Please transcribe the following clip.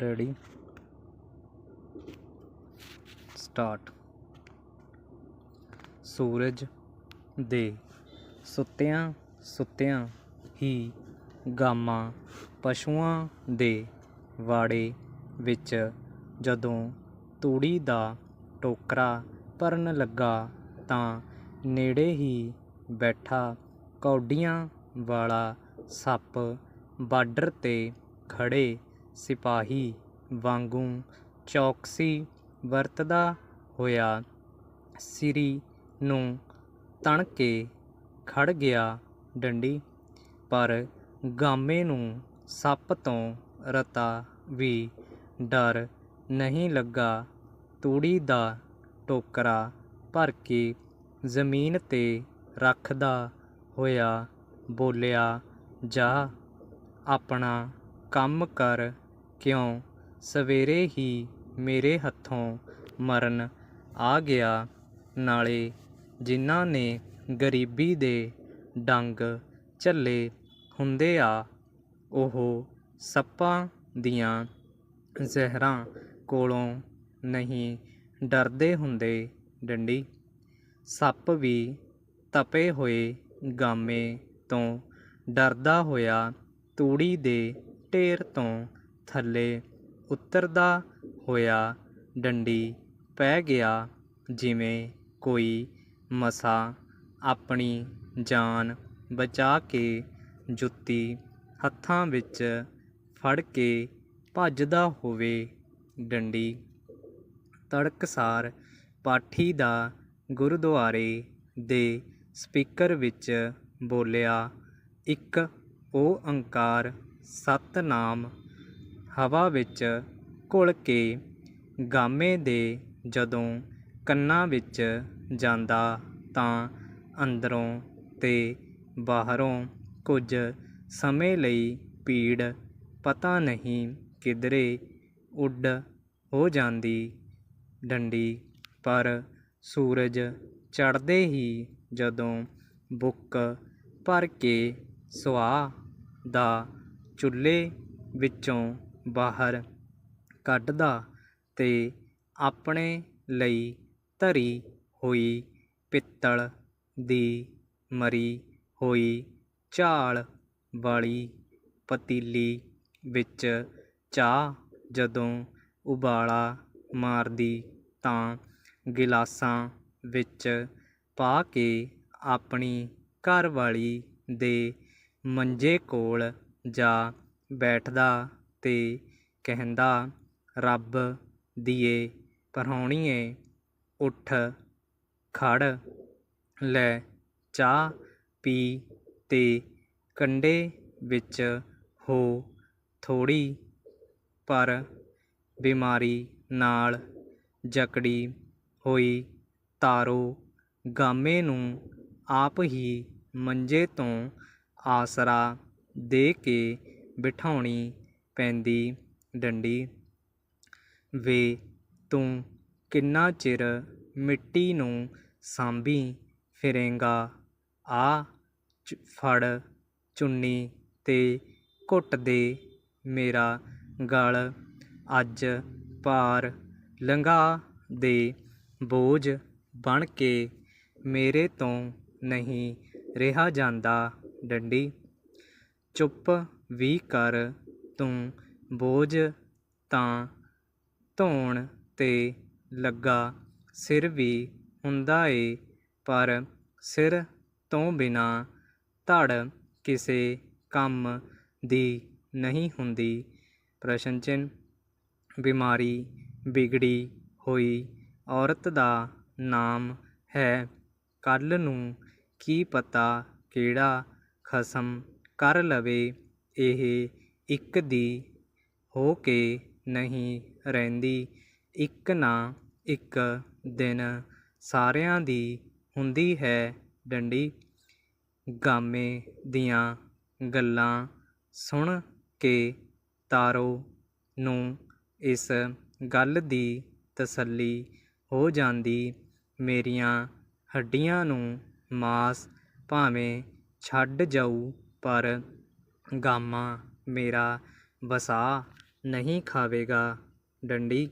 Ready. Start. ਸੂਰਜ ਦੇ ਸੁੱਤਿਆਂ ਸੁੱਤਿਆਂ ਹੀ ਗਾਮਾਂ ਪਸ਼ੂਆਂ ਦੇ ਵਾੜੇ ਵਿੱਚ ਜਦੋਂ ਤੂੜੀ ਦਾ ਟੋਕਰਾ ਭਰਨ ਲੱਗਾ ਤਾਂ ਨੇੜੇ ਹੀ ਬੈਠਾ ਕੌਡੀਆਂ ਵਾਲਾ ਸੱਪ ਬਾਰਡਰ 'ਤੇ ਖੜ੍ਹੇ ਸਿਪਾਹੀ ਵਾਂਗੂੰ ਚੌਕਸੀ ਵਰਤਦਾ ਹੋਇਆ ਸਿਰੀ ਨੂੰ ਤਣ ਕੇ ਖੜ ਗਿਆ ਡੰਡੀ, ਪਰ ਗਾਮੇ ਨੂੰ ਸੱਪ ਤੋਂ ਰਤਾ ਵੀ ਡਰ ਨਹੀਂ ਲੱਗਾ। ਤੂੜੀ ਦਾ ਟੋਕਰਾ ਭਰ ਕੇ ਜ਼ਮੀਨ 'ਤੇ ਰੱਖਦਾ ਹੋਇਆ ਬੋਲਿਆ, ਜਾ, ਆਪਣਾ ਕੰਮ ਕਰ ਕਿਉਂ ਸਵੇਰੇ ਹੀ ਮੇਰੇ ਹੱਥੋਂ ਮਰਨ ਆ ਗਿਆ? ਨਾਲੇ ਜਿਨ੍ਹਾਂ ਨੇ ਗਰੀਬੀ ਦੇ ਡੰਗ ਝੱਲੇ ਹੁੰਦੇ ਆ, ਉਹ ਸੱਪਾਂ ਦੀਆਂ ਜ਼ਹਿਰਾਂ ਕੋਲੋਂ ਨਹੀਂ ਡਰਦੇ ਹੁੰਦੇ ਡੰਡੀ। ਸੱਪ ਵੀ ਤਪੇ ਹੋਏ ਗਾਮੇ ਤੋਂ, ਡਰਦਾ ਹੋਇਆ ਤੂੜੀ ਦੇ ਢੇਰ ਤੋਂ ਥੱਲੇ ਉਤਰਦਾ ਹੋਇਆ ਡੰਡੀ ਪੈ ਗਿਆ, ਜਿਵੇਂ ਕੋਈ ਮਸਾਂ ਆਪਣੀ ਜਾਨ ਬਚਾ ਕੇ ਜੁੱਤੀ ਹੱਥਾਂ ਵਿੱਚ ਫੜ ਕੇ ਭੱਜਦਾ ਹੋਵੇ। ਡੰਡੀ ਤੜਕਸਾਰ ਪਾਠੀ ਦਾ ਗੁਰਦੁਆਰੇ ਦੇ ਸਪੀਕਰ ਵਿੱਚ ਬੋਲਿਆ, ਇੱਕ ਓੰਕਾਰ ਸਤਨਾਮ ਹਵਾ ਵਿੱਚ ਘੁਲ ਕੇ ਗਾਮੇ ਦੇ ਜਦੋਂ ਕੰਨਾਂ ਵਿੱਚ ਜਾਂਦਾ ਤਾਂ ਅੰਦਰੋਂ ਤੇ ਬਾਹਰੋਂ ਕੁਝ ਸਮੇਂ ਲਈ ਭੀੜ ਪਤਾ ਨਹੀਂ ਕਿਧਰੇ ਉੱਡ ਹੋ ਜਾਂਦੀ ਡੰਡੀ। ਪਰ ਸੂਰਜ ਚੜ੍ਹਦੇ ਹੀ ਜਦੋਂ ਬੁੱਕ ਭਰ ਕੇ ਸੁਆਹ ਦਾ ਚੁੱਲ੍ਹੇ ਵਿੱਚੋਂ ਬਾਹਰ ਕੱਢਦਾ ਅਤੇ ਆਪਣੇ ਲਈ ਧਰੀ ਹੋਈ ਪਿੱਤਲ ਦੀ ਮਰੀ ਹੋਈ ਝਾਲ ਵਾਲੀ ਪਤੀਲੀ ਵਿੱਚ ਚਾਹ ਜਦੋਂ ਉਬਾਲਾ ਮਾਰਦੀ ਤਾਂ ਗਿਲਾਸਾਂ ਵਿੱਚ ਪਾ ਕੇ ਆਪਣੀ ਘਰਵਾਲੀ ਦੇ ਮੰਜੇ ਕੋਲ ਜਾ ਬੈਠਦਾ ਤੇ ਕਹਿੰਦਾ, ਰੱਬ ਦੀਏ ਪਰੌਣੀਏ ਉੱਠ, ਖੜ੍ਹ, ਲੈ, ਚਾਹ ਪੀ ਤੇ ਕੰਢੇ ਵਿੱਚ ਹੋ ਥੋੜ੍ਹੀ ਪਰ ਬਿਮਾਰੀ ਨਾਲ ਜਕੜੀ ਹੋਈ ਤਾਰੋ ਗਾਮੇ ਨੂੰ ਆਪ ਹੀ ਮੰਜੇ ਤੋਂ ਆਸਰਾ ਦੇ ਕੇ ਬਿਠਾਉਣੀ ਪੈਂਦੀ ਡੰਡੀ, ਵੇ ਤੂੰ ਕਿੰਨਾ ਚਿਰ ਮਿੱਟੀ ਨੂੰ ਸਾਂਭੀ ਫਿਰੇਂਗਾ? ਆ ਫੜ ਚੁੰਨੀ ਤੇ ਘੁੱਟ ਦੇ ਮੇਰਾ ਗਲ, ਅੱਜ ਪਾਰ ਲੰਘਾ ਦੇ ਬੋਝ ਬਣ ਕੇ ਮੇਰੇ ਤੋਂ ਨਹੀਂ ਰਿਹਾ ਜਾਂਦਾ ਡੰਡੀ। ਚੁੱਪ ਵੀ ਕਰ ਤੂੰ ਬੋਝ ਤਾਂ ਧੋਣ ਤੇ ਲੱਗਾ ਸਿਰ ਵੀ ਹੁੰਦਾ ਏ, ਪਰ ਸਿਰ ਤੋਂ ਬਿਨਾਂ ਧੜ ਕਿਸੇ ਕੰਮ ਦੀ ਨਹੀਂ ਹੁੰਦੀ। ਪ੍ਰਸ਼ਨ ਚਿੰਨ੍ਹ, ਬਿਮਾਰੀ ਵਿਗੜੀ ਹੋਈ ਔਰਤ ਦਾ ਨਾਮ ਹੈ। ਕੱਲ ਨੂੰ ਕੀ ਪਤਾ ਕਿਹੜਾ ਖਸਮ ਕਰ ਲਵੇ ਇਹ ਇੱਕ ਦੀ ਹੋ ਕੇ ਨਹੀਂ ਰਹਿੰਦੀ। ਇੱਕ ਨਾ ਇੱਕ ਦਿਨ ਸਾਰਿਆਂ ਦੀ ਹੁੰਦੀ ਹੈ ਡੰਡੀ। ਗਾਮੇ ਦੀਆਂ ਗੱਲਾਂ ਸੁਣ ਕੇ ਤਾਰੋ ਨੂੰ ਇਸ ਗੱਲ ਦੀ ਤਸੱਲੀ ਹੋ ਜਾਂਦੀ। ਮੇਰੀਆਂ ਹੱਡੀਆਂ ਨੂੰ ਮਾਸ ਭਾਵੇਂ ਛੱਡ ਜਾਊ, ਪਰ ਗਾਮਾ ਮੇਰਾ ਵਸਾ ਨਹੀਂ ਖਾਵੇਗਾ ਡੰਡੀ